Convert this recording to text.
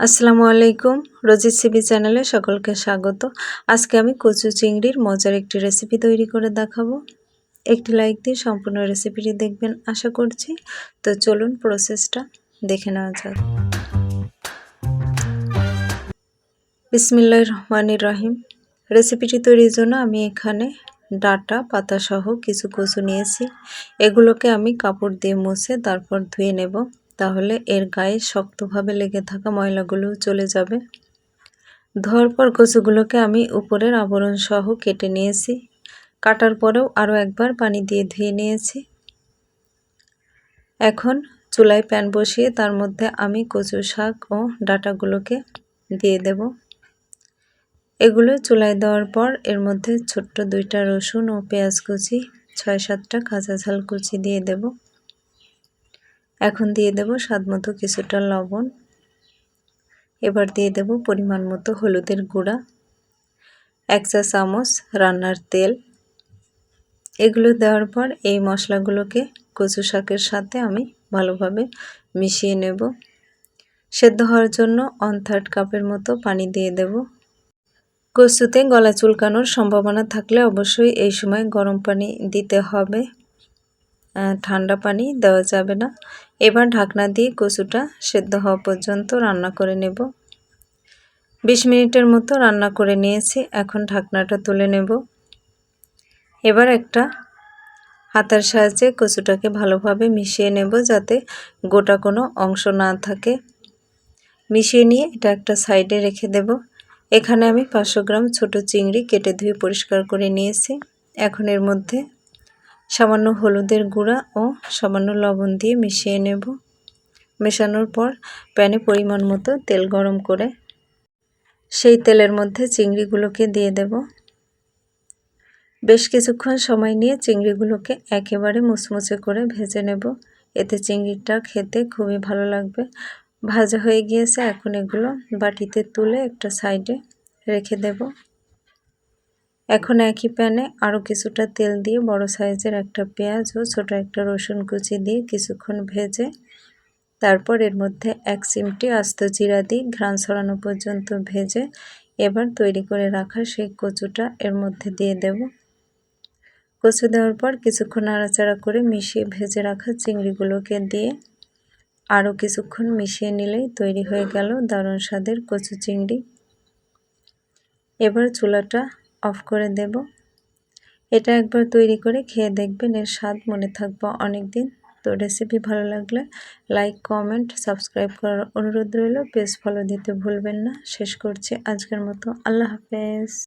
আসসালামু আলাইকুম। রোজিত সিবি চ্যানেলে সকলকে স্বাগত। আজকে আমি কচু চিংড়ির মজার একটি রেসিপি তৈরি করে দেখাবো। একটি লাইক দিয়ে সম্পূর্ণ রেসিপিটি দেখবেন, আশা করছি। তো চলুন প্রসেসটা দেখে নেওয়া যাক। বিসমিল্লা রহমানির রহিম। রেসিপিটি তৈরির জন্য আমি এখানে ডাটা, পাতাসহ কিছু কচু নিয়েছি। এগুলোকে আমি কাপড় দিয়ে মুছে তারপর ধুয়ে নেব। তাহলে এর গায়ে শক্তভাবে লেগে থাকা ময়লাগুলোও চলে যাবে। ধোয়ার পর কচুগুলোকে আমি উপরের আবরণ সহ কেটে নিয়েছি। কাটার পরেও আরও একবার পানি দিয়ে ধুয়ে নিয়েছি। এখন চুলায় প্যান বসিয়ে তার মধ্যে আমি কচু শাক ও ডাটাগুলোকে দিয়ে দেব। এগুলো চুলায় দেওয়ার পর এর মধ্যে ছোট্ট দুইটা রসুন ও পেঁয়াজ কুচি, ছয় সাতটা কাঁচা ঝাল কুচি দিয়ে দেব। এখন দিয়ে দেব স্বাদ মতো কিছুটা লবণ। এবার দিয়ে দেব পরিমাণ মতো হলুদের গুঁড়া, এক চা চামচ রান্নার তেল। এগুলো দেওয়ার পর এই মশলাগুলোকে কচু শাকের সাথে আমি ভালোভাবে মিশিয়ে নেব। সেদ্ধ হওয়ার জন্য অন থার্ড কাপের মতো পানি দিয়ে দেব। কচুতে গলা চুলকানোর সম্ভাবনা থাকলে অবশ্যই এই সময় গরম পানি দিতে হবে। ঠান্ডা পানি দেওয়া যাবে না। এবার ঢাকনা দিয়ে কচুটা সেদ্ধ হওয়া পর্যন্ত রান্না করে নেব। বিশ মিনিটের মতো রান্না করে নিয়েছি, এখন ঢাকনাটা তুলে নেব। এবার একটা হাতার সাহায্যে কচুটাকে ভালোভাবে মিশিয়ে নেব যাতে গোটা কোনো অংশ না থাকে। মিশিয়ে নিয়ে এটা একটা সাইডে রেখে দেব। এখানে আমি পাঁচশো গ্রাম ছোট চিংড়ি কেটে ধুয়ে পরিষ্কার করে নিয়েছি। এখন এর মধ্যে সামান্য হলুদের গুঁড়া ও সামান্য লবণ দিয়ে মিশিয়ে নেব। মেশানোর পর প্যানে পরিমাণ মতো তেল গরম করে সেই তেলের মধ্যে চিংড়িগুলোকে দিয়ে দেব। বেশ কিছুক্ষণ সময় নিয়ে চিংড়িগুলোকে একেবারে মুচমুচে করে ভেজে নেব। এতে চিংড়িটা খেতে খুবই ভালো লাগবে। ভাজা হয়ে গিয়েছে, এখন এগুলো বাটিতে তুলে একটা সাইডে রেখে দেব। এখন একই প্যানে আরও কিছুটা তেল দিয়ে বড় সাইজের একটা পেঁয়াজ ও ছোটো একটা রসুন কুচি দিয়ে কিছুক্ষণ ভেজে তারপর এর মধ্যে এক চিমটি আস্ত জিরা দিই ঘ্রাণ ছড়ানো পর্যন্ত ভেজে এবার তৈরি করে রাখা সেই কচুটা এর মধ্যে দিয়ে দেব। কচু দেওয়ার পর কিছুক্ষণ নাড়াচাড়া করে মিশিয়ে ভেজে রাখা চিংড়িগুলোকে দিয়ে আরও কিছুক্ষণ মিশিয়ে নিলেই তৈরি হয়ে গেল দারুণ স্বাদের কচু চিংড়ি। এবার চুলাটা অফ করে দেব। এটা একবার তৈরি করে খেয়ে দেখবেন, এর স্বাদ মনে থাকব অনেক দিন তো রেসিপি ভালো লাগলে লাইক কমেন্ট সাবস্ক্রাইব করার অনুরোধ রইল। পেজ ফলো দিতে ভুলবেন না। শেষ করছি আজকের মতো। আল্লাহ হাফেজ।